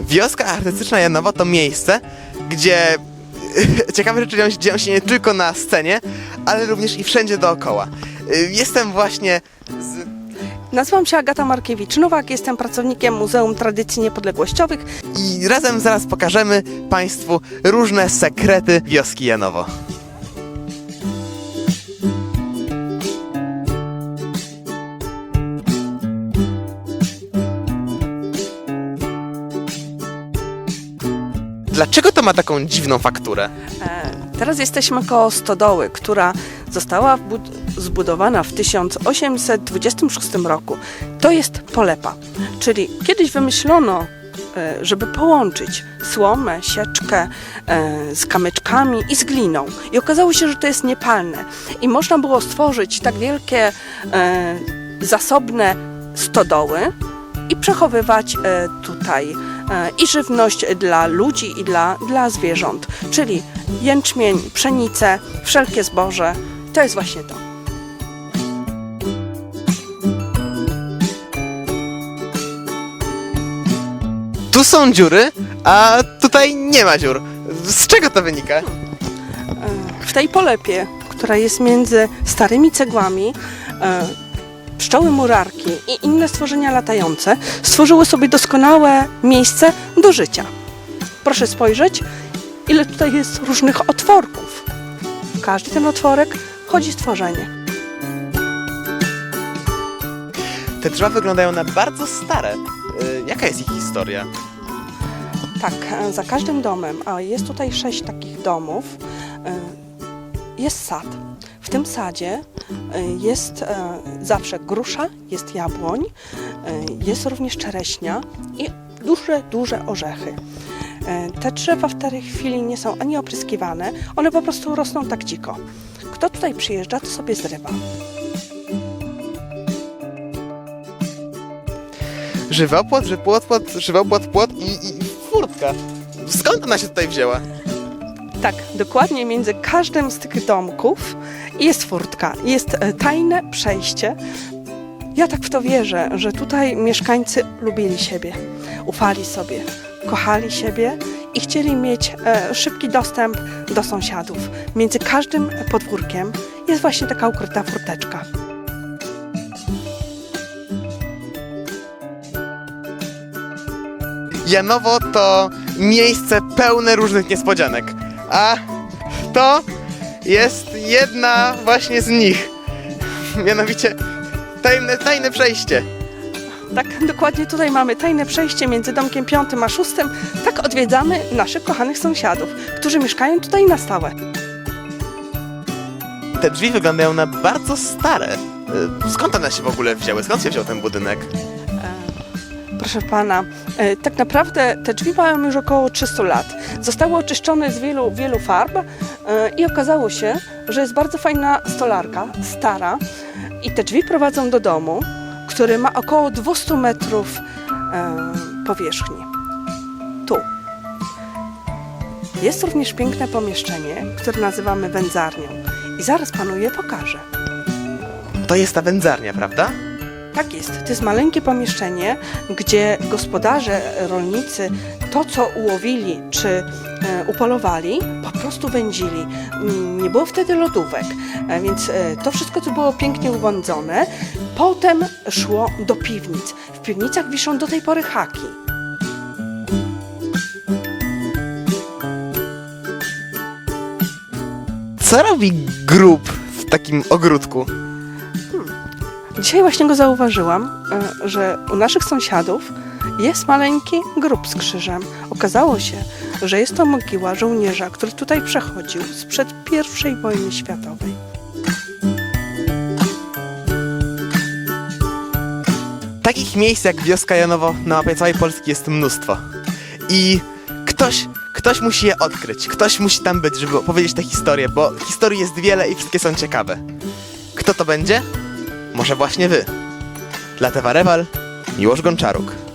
Wioska artystyczna Janowo to miejsce, gdzie ciekawe rzeczy dzieją się, dzieją się nie tylko na scenie, ale również i wszędzie dookoła. Y, Jestem właśnie z Nazywam się Agata Markiewicz-Nowak, jestem pracownikiem Muzeum Tradycji Niepodległościowych. i razem zaraz pokażemy Państwu różne sekrety wioski Janowo. Dlaczego to ma taką dziwną fakturę? E, Teraz jesteśmy koło stodoły, która została zbudowana w 1826 roku. To jest polepa, czyli kiedyś wymyślono, e, żeby połączyć słomę, sieczkę e, z kamyczkami i z gliną. I okazało się, że to jest niepalne. I można było stworzyć tak wielkie, zasobne stodoły i przechowywać tutaj i żywność dla ludzi i dla, dla zwierząt, czyli jęczmień, pszenicę, wszelkie zboże. To jest właśnie to. Tu są dziury, a tutaj nie ma dziur. Z czego to wynika? E, W tej polepie, która jest między starymi cegłami, e, pszczoły murarki i inne stworzenia latające stworzyły sobie doskonałe miejsce do życia. Proszę spojrzeć, ile tutaj jest różnych otworków. W każdy ten otworek wchodzi stworzenie. Te drzewa wyglądają na bardzo stare. Y, Jaka jest ich historia? Tak, e, za każdym domem, a jest tutaj sześć takich domów, e, jest sad. W tym sadzie e, jest e, zawsze grusza, jest jabłoń, e, jest również czereśnia i duże, duże orzechy. Te drzewa w tej chwili nie są ani opryskiwane, one po prostu rosną tak dziko. Kto tutaj przyjeżdża, to sobie zrywa. Żywopłot, żywopłot, płot, żywopłot, płot i, i furtka. Skąd ona się tutaj wzięła? Tak, dokładnie między każdym z tych domków jest furtka, jest e, tajne przejście. Ja tak w to wierzę, że tutaj mieszkańcy lubili siebie, ufali sobie, kochali siebie i chcieli mieć e, szybki dostęp do sąsiadów. Między każdym podwórkiem jest właśnie taka ukryta furteczka. Janowo to miejsce pełne różnych niespodzianek. A to jest jedna właśnie z nich. Mianowicie tajne, tajne przejście. Tak, dokładnie tutaj mamy tajne przejście między domkiem piątym a szóstym. Tak odwiedzamy naszych kochanych sąsiadów, którzy mieszkają tutaj na stałe. Te drzwi wyglądają na bardzo stare. Y, Skąd one się w ogóle wzięły? Skąd się wziął ten budynek? Proszę pana, e, tak naprawdę te drzwi mają już około 300 lat. Zostały oczyszczone z wielu, wielu farb e, i okazało się, że jest bardzo fajna stolarka, stara i te drzwi prowadzą do domu, który ma około 200 metrów e, powierzchni. Tu. Jest również piękne pomieszczenie, które nazywamy wędzarnią i zaraz panu je pokażę. To jest ta wędzarnia, prawda? Tak jest. To jest maleńkie pomieszczenie, gdzie gospodarze, rolnicy to, co ułowili czy e, upolowali, po prostu wędzili. Nie było wtedy lodówek, e, więc e, to wszystko to było pięknie urządzone. Potem szło do piwnic. W piwnicach wiszą do tej pory haki. Co robi grób w takim ogródku? Dzisiaj właśnie go zauważyłam, e, że u naszych sąsiadów jest maleńki grób z krzyżem. Okazało się, że jest to mogiła żołnierza, który tutaj przechodził sprzed I wojny światowej. Takich miejsc jak wioska Janowo na mapie całej Polski jest mnóstwo. I ktoś, ktoś musi je odkryć, ktoś musi tam być, żeby opowiedzieć tę historię, bo historii jest wiele i wszystkie są ciekawe. Kto to będzie? Może właśnie wy. Dla Tewa Rewal, Miłosz Gonczaruk.